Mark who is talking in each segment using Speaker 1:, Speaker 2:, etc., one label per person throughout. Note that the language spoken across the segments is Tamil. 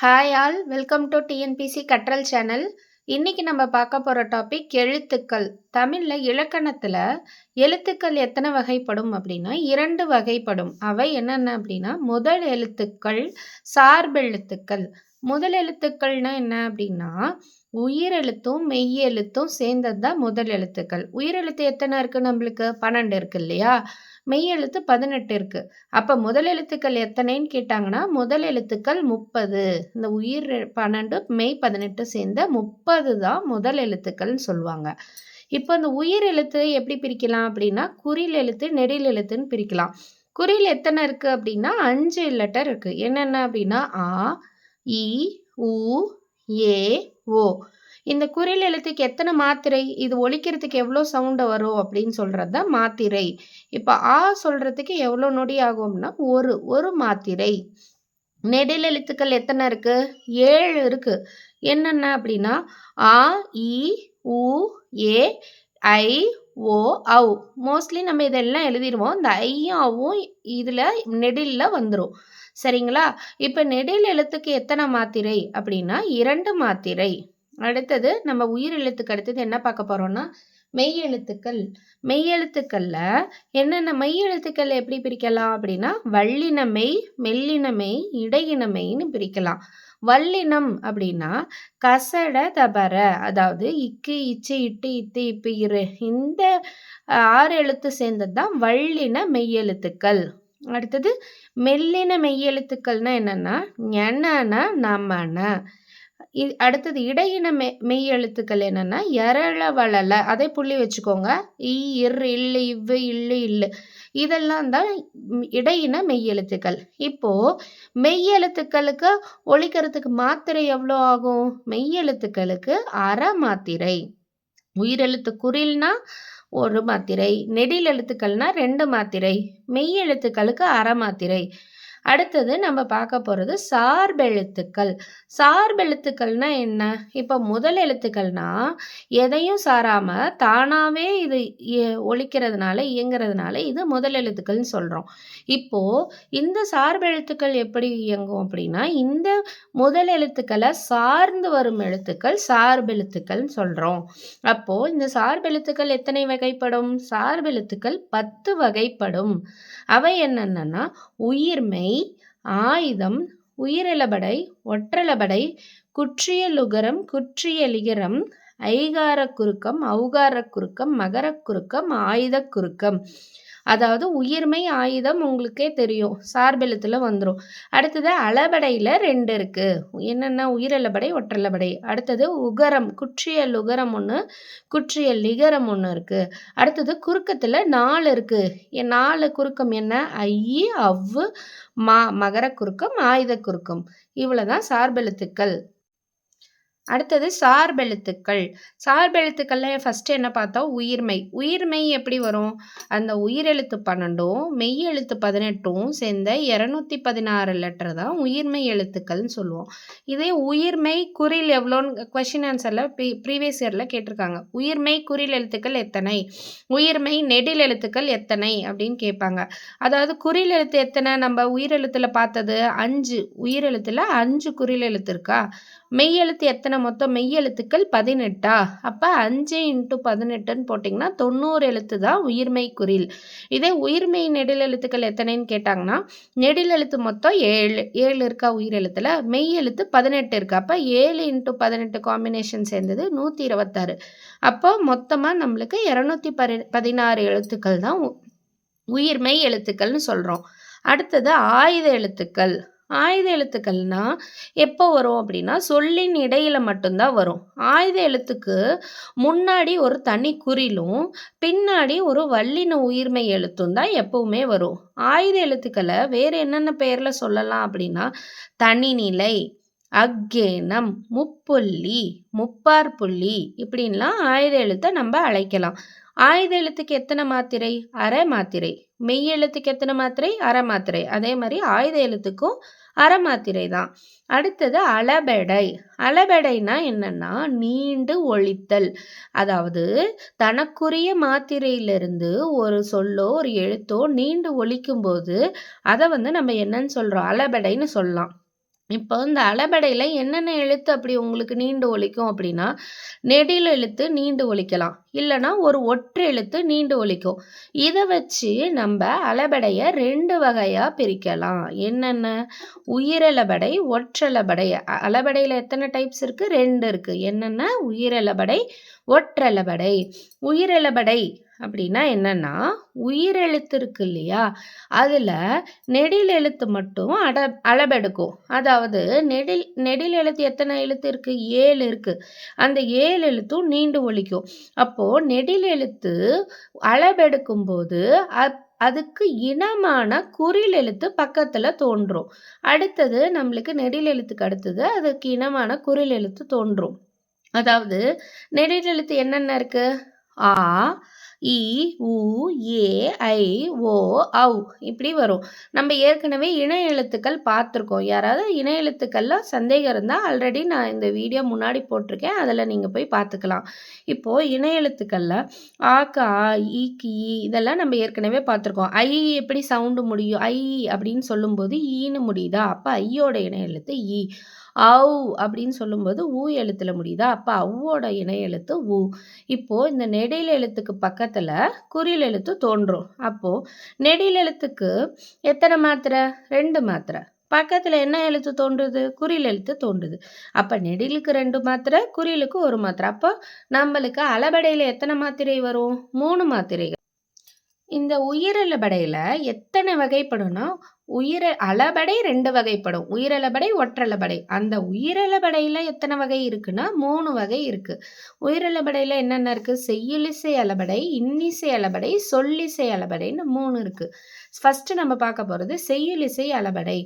Speaker 1: Hi all welcome to TNPSC கற்றல் சேனல் இன்றைக்கி நம்ம பார்க்க போகிற டாபிக் எழுத்துக்கள். தமிழில் இலக்கணத்தில் எழுத்துக்கள் எத்தனை வகைப்படும் அப்படின்னா இரண்டு வகைப்படும். அவை என்னென்ன அப்படின்னா முதல் எழுத்துக்கள் சார்பெழுத்துக்கள். முதல் எழுத்துக்கள்னா என்ன அப்படின்னா உயிரெழுத்தும் மெய்யெழுத்தும் சேர்ந்தது தான் முதல் எழுத்துக்கள். உயிரெழுத்து எத்தனை இருக்குது நம்மளுக்கு? பன்னெண்டு இருக்கு இல்லையா? மெய் எழுத்து பதினெட்டு இருக்கு. அப்போ முதல் எழுத்துக்கள் எத்தனைன்னு கேட்டாங்கன்னா முதல் எழுத்துக்கள் முப்பது. இந்த உயிர் பன்னெண்டு மெய் பதினெட்டு சேர்ந்த முப்பது தான் முதல் எழுத்துக்கள்னு சொல்லுவாங்க. இப்போ இந்த உயிர் எழுத்து எப்படி பிரிக்கலாம் அப்படின்னா குறில் எழுத்து நெடில் எழுத்துன்னு பிரிக்கலாம். குறில் எத்தனை இருக்குது அப்படின்னா அஞ்சு லெட்டர் இருக்குது என்னென்ன அப்படின்னா ஆ இ உ ஏ ஓ இந்த குறில் எழுத்துக்கு எத்தனை மாத்திரை? இது ஒழிக்கிறதுக்கு எவ்வளோ சவுண்டு வரும் அப்படின்னு சொல்கிறது தான் மாத்திரை. இப்போ ஆ சொல்கிறதுக்கு எவ்வளோ நொடி ஆகும்னா ஒரு ஒரு மாத்திரை. நெடில் எழுத்துக்கள் எத்தனை இருக்குது ஏழு இருக்குது என்னென்ன அப்படின்னா ஆ இ உ ஏ ஐ ஓ அவ் மோஸ்ட்லி நம்ம இதெல்லாம் எழுதிடுவோம் இந்த ஐயும் அவ்வும் இதில் நெடிலில் வந்துடும் சரிங்களா? இப்போ நெடில் எழுத்துக்கு எத்தனை மாத்திரை? அப்படின்னா இரண்டு மாத்திரை. அடுத்தது நம்ம உயிர் எழுத்துக்கு அடுத்தது என்ன பார்க்க போகிறோன்னா மெய் எழுத்துக்கள். மெய் எழுத்துக்கள்ல என்னென்ன மெய் எழுத்துக்கள் எப்படி பிரிக்கலாம் அப்படின்னா வள்ளின மெய் மெல்லின மெய் இடையின மெய்ன்னு பிரிக்கலாம். வல்லினம் அப்படின்னா கசட தபர அதாவது இக்கு இச்சு இட்டு இத்து இப்பு இரு. இந்த ஆறு எழுத்து சேர்ந்தது தான் வள்ளின மெய்யெழுத்துக்கள். அடுத்தது மெல்லின மெய்யெழுத்துக்கள்னா என்னன்னா ஞன நமன. அடுத்தது இடையின மெ மெய் எழுத்துக்கள் என்னன்னா எரள வளல அதை புள்ளி வச்சுக்கோங்க. இ இர் இல்லு இவ்வு இல்லு இல்லு. இதெல்லாம் தான் இடையின மெய் எழுத்துக்கள். மெய்யெழுத்துக்களுக்கு ஒழிக்கிறதுக்கு மாத்திரை எவ்வளோ ஆகும்? மெய்யெழுத்துக்களுக்கு அரை மாத்திரை. உயிரெழுத்து குறில்னா ஒரு மாத்திரை. நெடில் எழுத்துக்கள்னா ரெண்டு மாத்திரை. மெய் எழுத்துக்களுக்கு அரை மாத்திரை. அடுத்தது நம்ம பார்க்க போகிறது சார்பெழுத்துக்கள் சார்பெழுத்துக்கள்னா என்ன? இப்போ முதல் எழுத்துக்கள்னா எதையும் சாராமல் தானாகவே இது ஒழிக்கிறதுனால இயங்குறதுனால இது முதல் எழுத்துக்கள்னு சொல்கிறோம் இப்போது இந்த சார்பெழுத்துக்கள் எப்படி இயங்கும் அப்படின்னா இந்த முதல் எழுத்துக்களை சார்ந்து வரும் எழுத்துக்கள் சார்பெழுத்துக்கள்னு சொல்கிறோம் அப்போது இந்த சார்பெழுத்துக்கள் எத்தனை வகைப்படும்? சார்பெழுத்துக்கள் பத்து வகைப்படும். அவை என்னென்னா உயிர்மை ஆயுதம் உயிரிழபடை ஒற்றளபடை குற்றியலுகரம் குற்றியலிகரம் ஐகார குறுக்கம் ஔகார குறுக்கம் மகர குறுக்கம் ஆயுத குறுக்கம் அதாவது உயிர்மை ஆயுதம் உங்களுக்கே தெரியும். சார்பெழுத்தில் வந்துடும் அடுத்தது அளபடையில் ரெண்டு இருக்குது என்னென்ன? உயிரலபடை ஒற்றலபடை அடுத்தது உகரம் குற்றியல் உகரம் ஒன்று குற்றியல் லிகரம் ஒன்று இருக்குது அடுத்தது குறுக்கத்தில் நாலு இருக்குது நாலு குறுக்கம் என்ன? ஐ அவ்வு மா மகர குறுக்கம் ஆயுத குறுக்கம். இவ்வளோ தான் சார்பெழுத்துக்கள். அடுத்தது சார்பெழுத்துக்கள். சார்பெழுத்துக்கள்ல ஃபஸ்ட்டு என்ன பார்த்தோம் உயிர்மை. உயிர்மை எப்படி வரும்? அந்த உயிரெழுத்து பன்னெண்டும் மெய் எழுத்து பதினெட்டும் சேர்ந்த இரநூத்தி பதினாறு லெட்டர் தான் உயிர்மை எழுத்துக்கள்னு சொல்லுவோம். இதே உயிர்மை குறில் எவ்வளோன்னு கொஷின் ஆன்சரில் ப்ரீ ப்ரீவியஸ் இயரில் கேட்டிருக்காங்க. உயிர்மை குறில் எழுத்துக்கள் எத்தனை? உயிர்மை நெடில் எழுத்துக்கள் எத்தனை? அப்படின்னு கேட்பாங்க. அதாவது குறில் எழுத்து எத்தனை? நம்ம உயிரெழுத்தில் பார்த்தது அஞ்சு. உயிரெழுத்தில் அஞ்சு குறில் எழுத்து இருக்கா? மெய்யெழுத்து எத்தனை மொத்தம் மெய்யெழுத்துக்கள் பதினெட்டா? அப்போ அஞ்சு இன்ட்டு பதினெட்டுன்னு போட்டிங்கன்னா தொண்ணூறு எழுத்து தான் உயிர்மை குறில். இதே உயிர்மை நெடில் எழுத்துக்கள் எத்தனைன்னு கேட்டாங்கன்னா நெடில் எழுத்து மொத்தம் ஏழு ஏழு இருக்கா உயிர் எழுத்தில்? மெய் எழுத்து பதினெட்டு இருக்கு. அப்போ ஏழு இன்ட்டு பதினெட்டு காம்பினேஷன் சேர்ந்தது நூற்றி இருபத்தாறு. அப்போ மொத்தமாக நம்மளுக்கு இரநூத்தி பதி பதினாறு எழுத்துக்கள் தான் உயிர்மெய் எழுத்துக்கள்னு சொல்கிறோம் அடுத்தது ஆயுத எழுத்துக்கள். ஆயுத எழுத்துக்கள்னால் எப்போ வரும் அப்படின்னா சொல்லின் இடையில் மட்டும்தான் வரும். ஆயுத எழுத்துக்கு முன்னாடி ஒரு தனி குறிலும் பின்னாடி ஒரு வல்லின உயிர்மை எழுத்தும் தான் எப்பவுமே வரும். ஆயுத எழுத்துக்களை வேறு என்னென்ன பெயரில் சொல்லலாம் அப்படின்னா தனிநிலை அக்கேனம் முப்புள்ளி முப்பார் புள்ளி இப்படின்லாம் ஆயுத எழுத்தை நம்ம அழைக்கலாம். ஆயுத எழுத்துக்கு எத்தனை மாத்திரை? அரை மாத்திரை. மெய் எழுத்துக்கு எத்தனை மாத்திரை? அரை மாத்திரை. அதே மாதிரி ஆயுத எழுத்துக்கும் அரை மாத்திரை தான். அடுத்தது அளபெடை. அளபெடைனா என்னன்னா நீண்டு ஒழித்தல். அதாவது தனக்குரிய மாத்திரையிலிருந்து ஒரு சொல்லோ ஒரு எழுத்தோ நீண்டு ஒழிக்கும்போது அதை வந்து நம்ம என்னன்னு சொல்கிறோம் அளபெடைன்னு சொல்லலாம். இப்போ இந்த அளபடையில் என்னென்ன எழுத்து அப்படி உங்களுக்கு நீண்டு ஒலிக்கும் அப்படின்னா, நெடில் எழுத்து நீண்டு ஒலிக்கலாம். இல்லைனா ஒரு ஒற்று எழுத்து நீண்டு ஒலிக்கும். இதை வச்சு நம்ம அளபடையை ரெண்டு வகையாக பிரிக்கலாம். என்னென்ன? உயிரளபெடை, ஒற்றளபெடை. அளபடையில் எத்தனை டைப்ஸ் இருக்குது ரெண்டு இருக்குது என்னென்ன? உயிரளபெடை, ஒற்றளபடை உயிரளபெடை அப்படின்னா என்னன்னா, உயிரெழுத்து இருக்கு இல்லையா? அதில் நெடில் எழுத்து மட்டும் அட அளபெடுக்கும். அதாவது நெடில் நெடில் எழுத்து எத்தனை எழுத்து இருக்கு? ஏழு இருக்கு. அந்த ஏழு எழுத்தும் நீண்டு ஒழிக்கும் அப்போ நெடில் எழுத்து அளபெடுக்கும்போது, போது அதுக்கு இனமான குறில் எழுத்து பக்கத்தில் தோன்றும். அடுத்தது நம்மளுக்கு நெடில் எழுத்துக்கு அடுத்தது அதுக்கு இனமான குறில் எழுத்து தோன்றும். அதாவது நெடில் எழுத்து என்னென்ன இருக்கு? ஆ, இ, உ, ஏ, ஐ, ஓ, ஔ இப்படி வரும். நம்ம ஏற்கனவே இணை எழுத்துக்கள் பார்த்துருக்கோம். யாராவது இணை எழுத்துக்கள்லாம் சந்தேகம் இருந்தால் ஆல்ரெடி நான் இந்த வீடியோ முன்னாடி போட்டிருக்கேன். அதில் நீங்கள் போய் பார்த்துக்கலாம். இப்போது இணை எழுத்துக்களில் ஆக்கு ஆ, ஈக்கு ஈ இதெல்லாம் நம்ம ஏற்கனவே பார்த்துருக்கோம். ஐ எப்படி சவுண்டு முடியும்? ஐ அப்படின்னு சொல்லும்போது ஈன்னு முடியுதா? அப்போ ஐயோட இணை எழுத்து ஈ. அவ் அப்படின்னு சொல்லும்போது ஊ எழுத்துல முடியுதா? அப்ப அவ்வோட இணை எழுத்து உ. இப்போ இந்த நெடில் எழுத்துக்கு பக்கத்துல குறில் எழுத்து தோன்றும். அப்போ நெடில் எழுத்துக்கு எத்தனை மாத்திரை? ரெண்டு மாத்திரை. பக்கத்தில் என்ன எழுத்து தோன்றுது? குறில் எழுத்து தோன்றுது. அப்போ நெடிலுக்கு ரெண்டு மாத்திரை, குறிலுக்கு ஒரு மாத்திரை. அப்போ நம்மளுக்கு அளபடையில் எத்தனை மாத்திரை வரும்? மூணு மாத்திரைகள். இந்த உயிரிழபடையில் எத்தனை வகைப்படும்னா, உயிர அளபடை ரெண்டு வகைப்படும். உயிரளபடை ஒற்றளபடை அந்த உயிரளபடையில் எத்தனை வகை இருக்குன்னா, மூணு வகை இருக்கு. உயிரளபடையில் என்னென்ன இருக்கு? செய்யுளிசை அளபடை இன்னிசை அளபடை சொல்லிசை அளபடைன்னு மூணு இருக்கு. ஃபர்ஸ்ட் நம்ம பார்க்க போகிறது செய்யுளிசை அளபடை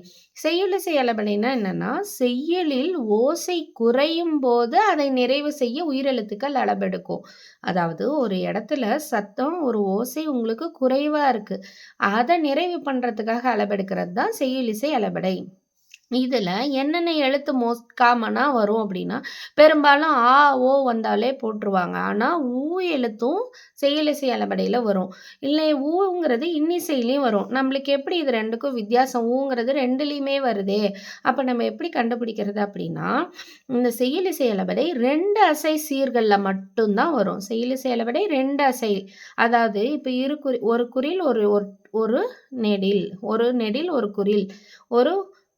Speaker 1: செய்யுளிசை அளபடைனா என்னன்னா, செய்யுளில் ஓசை குறையும் போது அதை நிறைவு செய்ய உயிரெழுத்துக்கள் அளபெடுக்கும். அதாவது ஒரு இடத்துல சத்தம், ஒரு ஓசை உங்களுக்கு குறைவாக இருக்கு. அதை நிறைவு பண்ணுறதுக்காக அளபெடுக்க இருக்கிறது தான் செய்யுளிசை அளபடை. இதில் என்னென்ன எழுத்து மோஸ்ட் காமனாக வரும் அப்படின்னா, பெரும்பாலும் ஆ, ஓ வந்தாலே போட்டுருவாங்க. ஆனால் ஊ எழுத்தும் செயலிசை அளபடையில் வரும். இல்லை ஊங்கிறது இன்னிசையிலையும் வரும். நம்மளுக்கு எப்படி இது ரெண்டுக்கும் வித்தியாசம்? ஊங்கிறது ரெண்டுலேயுமே வருதே. அப்போ நம்ம எப்படி கண்டுபிடிக்கிறது அப்படின்னா, இந்த செயலிசை அளபடை ரெண்டு அசை சீர்களில் மட்டும்தான் வரும். செயலிசை அளபெடை 2 அசை. அதாவது இப்போ இரு குறி ஒரு குறில், ஒரு ஒரு நெடில். ஒரு நெடில், ஒரு குறில். ஒரு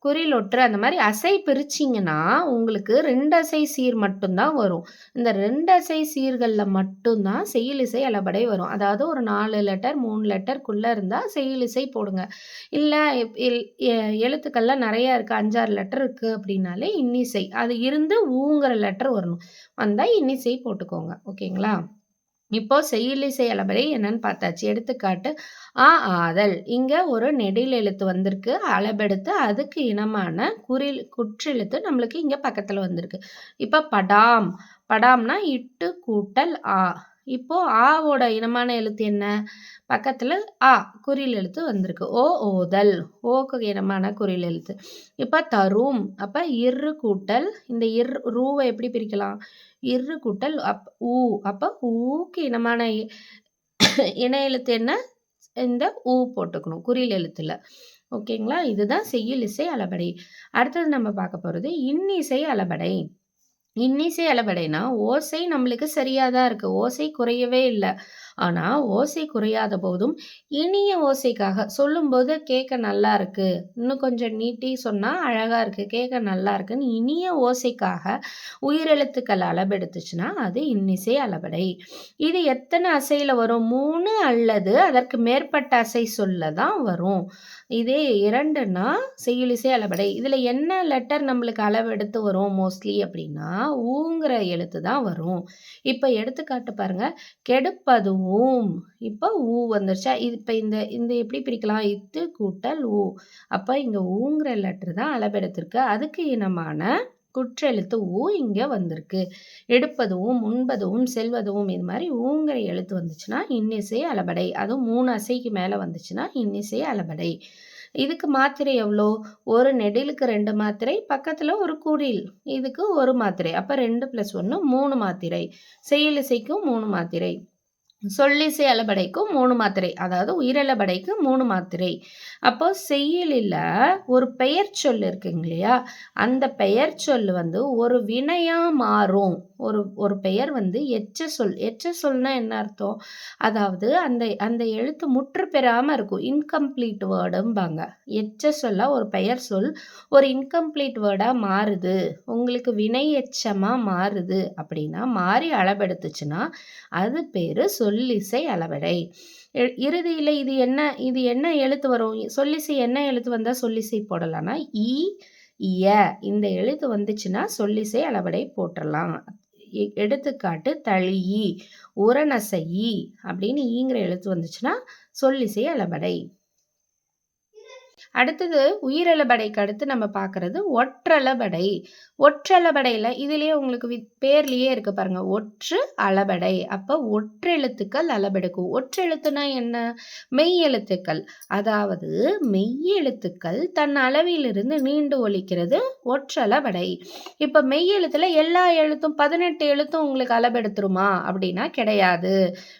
Speaker 1: குறிலொற்று அந்த மாதிரி அசை பிரிச்சிங்கன்னா உங்களுக்கு ரெண்டு அசை சீர் மட்டும் தான் வரும். இந்த ரெண்டு அசை சீர்களில் மட்டும்தான் செயலிசை அளபடை வரும். அதாவது ஒரு நாலு லெட்டர், மூணு லெட்டர்க்குள்ள இருந்தா செய்யுளிசை போடுங்க. இல்லை எ எழுத்துக்கள்லாம் நிறையா இருக்குது அஞ்சாறு லெட்டர் இருக்குது அப்படின்னாலே இன்னிசை. அது இருந்து ஊங்கிற லெட்டர் வரணும். வந்தால் இன்னிசை போட்டுக்கோங்க. ஓகேங்களா? இப்போ செய்யுளிசை அளபெடை என்னன்னு பார்த்தாச்சு. எடுத்துக்காட்டு ஆ ஆதல். இங்க ஒரு நெடில் எழுத்து வந்திருக்கு. அளபெடுத்து அதுக்கு இனமான குறில் குற்றெழுத்து நம்மளுக்கு இங்க பக்கத்துல வந்திருக்கு. இப்ப படாம். படாம்னா இட்டு கூட்டல் ஆ. இப்போ ஆவோட இனமான எழுத்து என்ன? பக்கத்துல ஆ குறில் எழுத்து வந்திருக்கு. ஓ ஓதல். ஓக்கு இனமான குறில் எழுத்து. இப்போ தரும். அப்ப இரு கூட்டல் இந்த இர் ரூவை எப்படி பிரிக்கலாம்? இரு கூட்டல் அப் ஊ. அப்ப ஊக்கு இனமான இன எழுத்து என்ன? இந்த ஊ போட்டுக்கணும். குறில் எழுத்துல. ஓகேங்களா? இதுதான் செய்யுள் இசை அளபடை அடுத்தது நம்ம பார்க்க போறது இன்னிசை அளபடை இன்னிசை அளபெடைனா, ஓசை நம்மளுக்கு சரியாக தான் இருக்குது ஓசை குறையவே இல்லை ஆனால் ஓசை குறையாத போதும், இனிய ஓசைக்காக சொல்லும்போது கேட்க நல்லா இருக்கு. இன்னும் கொஞ்சம் நீட்டி சொன்னால் அழகாக இருக்குது கேட்க நல்லா இருக்குன்னு இனிய ஓசைக்காக உயிரெழுத்துக்கள் அளபெடுத்துச்சுன்னா, அது இன்னிசை அளவடை இது எத்தனை அசையில் வரும்? மூணு அல்லது அதற்கு மேற்பட்ட அசை சொல்ல தான் வரும். இதே இரண்டுன்னா செய்யுளிசை அளவடை இதில் என்ன லெட்டர் நம்மளுக்கு அளவெடுத்து வரும் மோஸ்ட்லி அப்படின்னா, ஊங்கிற எழுத்து தான் வரும். இப்போ எடுத்துக்காட்டு பாருங்க. கெடுப்பதுவும். இப்போ ஊ வந்துருச்சா? இது இப்போ இந்த இந்த எப்படி பிரிக்கலாம்? இத்து கூட்டல் ஊ. அப்போ இங்கே ஊங்கிற லெட்டர் தான் அளபெடுத்திருக்கு. அதுக்கு இனமான குற்றெழுத்து ஊ இங்கே வந்திருக்கு. எடுப்பதும் உண்பதும் செல்வதுவும் இது மாதிரி ஊங்கிற எழுத்து வந்துச்சுன்னா, இன்னிசை அளபடை அதுவும் மூணு அசைக்கு மேலே வந்துச்சுன்னா, இன்னிசை அளபடை இதுக்கு மாத்திரை எவ்வளோ? ஒரு நெடிலுக்கு ரெண்டு மாத்திரை, பக்கத்தில் ஒரு குடில் இதுக்கு ஒரு மாத்திரை. அப்போ ரெண்டு ப்ளஸ் ஒன்று மூணு மாத்திரை. செயலிசைக்கும் மூணு மாத்திரை. சொல்லிசை அலபடைக்கு மூணு மாத்திரை. அதாவது உயிரலபடைக்கு மூணு மாத்திரை. அப்போ செய்யலில் ஒரு பெயர் சொல் இருக்குங்க இல்லையா? அந்த பெயர் சொல் வந்து ஒரு வினையாக மாறும். ஒரு ஒரு பெயர் வந்து எச்ச சொல். எச்ச சொல்னா என்ன அர்த்தம்? அதாவது அந்த அந்த எழுத்து முற்று பெறாமல் இருக்கும். இன்கம்ப்ளீட் வேர்டும்பாங்க எச்ச சொல்ல ஒரு பெயர் சொல். ஒரு இன்கம்ப்ளீட் வேர்டாக மாறுது. உங்களுக்கு வினை எச்சமாக மாறுது. அப்படின்னா மாறி அளபெடுத்துச்சுன்னா அது பேர் சொல். சொல்லிசை அளவடை இறுதியில் இது என்ன இது என்ன எழுத்து வரும்? சொல்லிசை என்ன எழுத்து வந்தால் சொல்லிசை போடலாம்னா ஈ இய இந்த எழுத்து வந்துச்சுன்னா சொல்லிசை அளவடை போட்டுடலாம் எடுத்துக்காட்டு தழியி உரநசையி அப்படின்னு ஈங்கிற எழுத்து வந்துச்சுன்னா சொல்லிசை அளபடை அடுத்தது உயிரளபடைக்கு அடுத்து நம்ம பார்க்கறது ஒற்றளபடை ஒற்றளபடையில் இதுலேயே உங்களுக்கு வி பேர்லேயே இருக்கு பாருங்க. ஒற்று அளபடை. அப்போ ஒற்றெழுத்துக்கள் அளபெடுக்கும். ஒற்றெழுத்துனா என்ன? மெய் எழுத்துக்கள் அதாவது மெய் எழுத்துக்கள் தன் அளவிலிருந்து நீண்டு ஒழிக்கிறது ஒற்றளபடை இப்போ மெய் எழுத்துல எல்லா எழுத்தும் பதினெட்டு எழுத்தும் உங்களுக்கு அளபெடுத்துருமா? அப்படின்னா கிடையாது.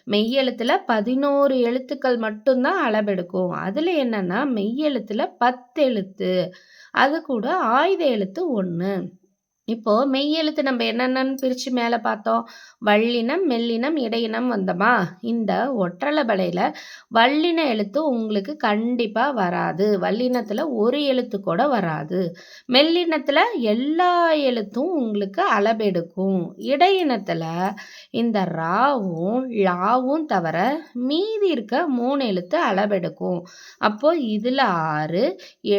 Speaker 1: மெய் எழுத்துல பதினோரு எழுத்துக்கள் மட்டும்தான் அளபெடுக்கும். அதில் என்னன்னா மெய் எழுத்துல பத்து எழுத்து அது கூட ஆயுத எழுத்து ஒன்று இப்போ மெய்யெழுத்து நம்ம என்னென்னு பிரித்து மேலே பார்த்தோம். வள்ளினம் மெல்லினம் இடையினம் வந்தோமா? இந்த ஒற்றளபடையில் வள்ளின எழுத்து உங்களுக்கு கண்டிப்பாக வராது. வல்லினத்தில் ஒரு எழுத்து கூட வராது. மெல்லினத்தில் எல்லா எழுத்தும் உங்களுக்கு அளபெடுக்கும் இடையினத்தில் இந்த ராவும் லாவும் தவிர மீதி இருக்க மூணு எழுத்து அளபெடுக்கும் அப்போது இதில் ஆறு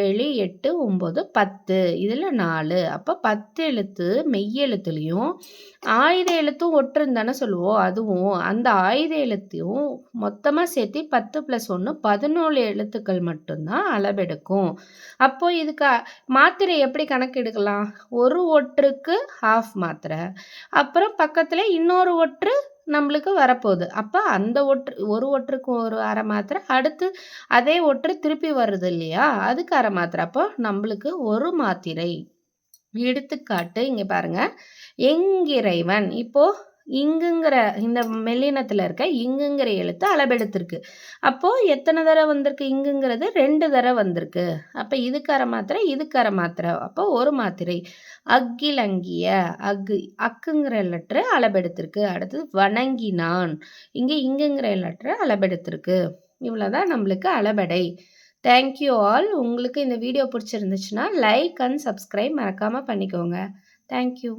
Speaker 1: ஏழு எட்டு ஒம்பது பத்து. இதில் நாலு. அப்போ பத்து எழுத்து மெய்யெழுத்துலேயும் ஆயுத எழுத்தும் ஒற்றுன்னு தானே சொல்லுவோம் அதுவும் அந்த ஆயுத எழுத்தையும் மொத்தமாக சேர்த்து பத்து ப்ளஸ் ஒன்று பதினோரு எழுத்துக்கள் மட்டும்தான் அளவெடுக்கும். அப்போ இதுக்கு மாத்திரை எப்படி கணக்கெடுக்கலாம்? ஒரு ஒற்றுக்கு ஹாஃப் மாத்திரை. அப்புறம் பக்கத்தில் இன்னொரு ஒற்று நம்மளுக்கு வரப்போகுது. அப்போ அந்த ஒற்று ஒரு ஒற்றுக்கு ஒரு அரை மாத்திரை அடுத்து அதே ஒற்று திருப்பி வருது இல்லையா? அதுக்கு அரை மாத்திரை. அப்போ நம்மளுக்கு ஒரு மாத்திரை. எடுத்துக்காட்டு இங்கே பாருங்க. எங்கிறைவன். இப்போ இங்குங்கிற இந்த மெல்லினத்தில் இருக்க இங்குங்கிற எழுத்து அளபெடுத்திருக்கு அப்போது எத்தனை தடவை வந்திருக்கு இங்குங்கிறது? ரெண்டு தடவை வந்திருக்கு. அப்போ இதுக்கார மாத்திரை இதுக்கார மாத்திரை. அப்போ ஒரு மாத்திரை. அக்கிலங்கிய அக்கு அக்குங்கிற லெட்ரு அளபெடுத்திருக்கு அடுத்தது வணங்கினான். இங்கே இங்குங்கிற லெட்ரு அளபெடுத்திருக்கு இவ்வளோதான் நம்மளுக்கு அளபடை தேங்க்யூ ஆல் உங்களுக்கு இந்த வீடியோ பிடிச்சிருந்துச்சுன்னா லைக் அண்ட் சப்ஸ்கிரைப் மறக்காமல் பண்ணிக்கோங்க. தேங்க்யூ